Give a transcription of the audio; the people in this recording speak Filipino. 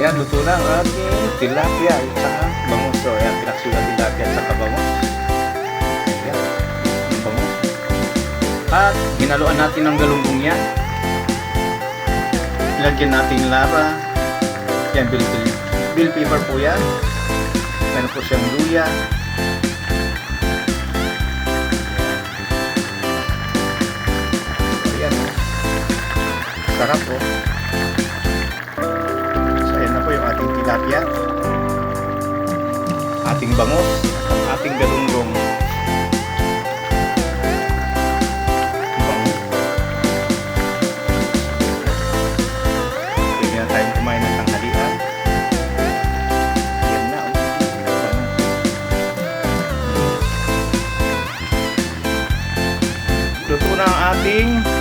Ayan, luto na ang ating tilapia at saka bangus. So, ayan, pinaksulat tilapia at saka bangus. Ayan, ang bangus. At hinaluan natin ng galunggong yan. Ilagyan natin lara. Yan, bill, bill, bill paper po yan. Meron po siyang luya. Ayan. Sarap po. So, dakyat, ating bangos, ang ating galunggong. Pwede na tayong kumain ng tanghalian. Na. Oh. Luto na ating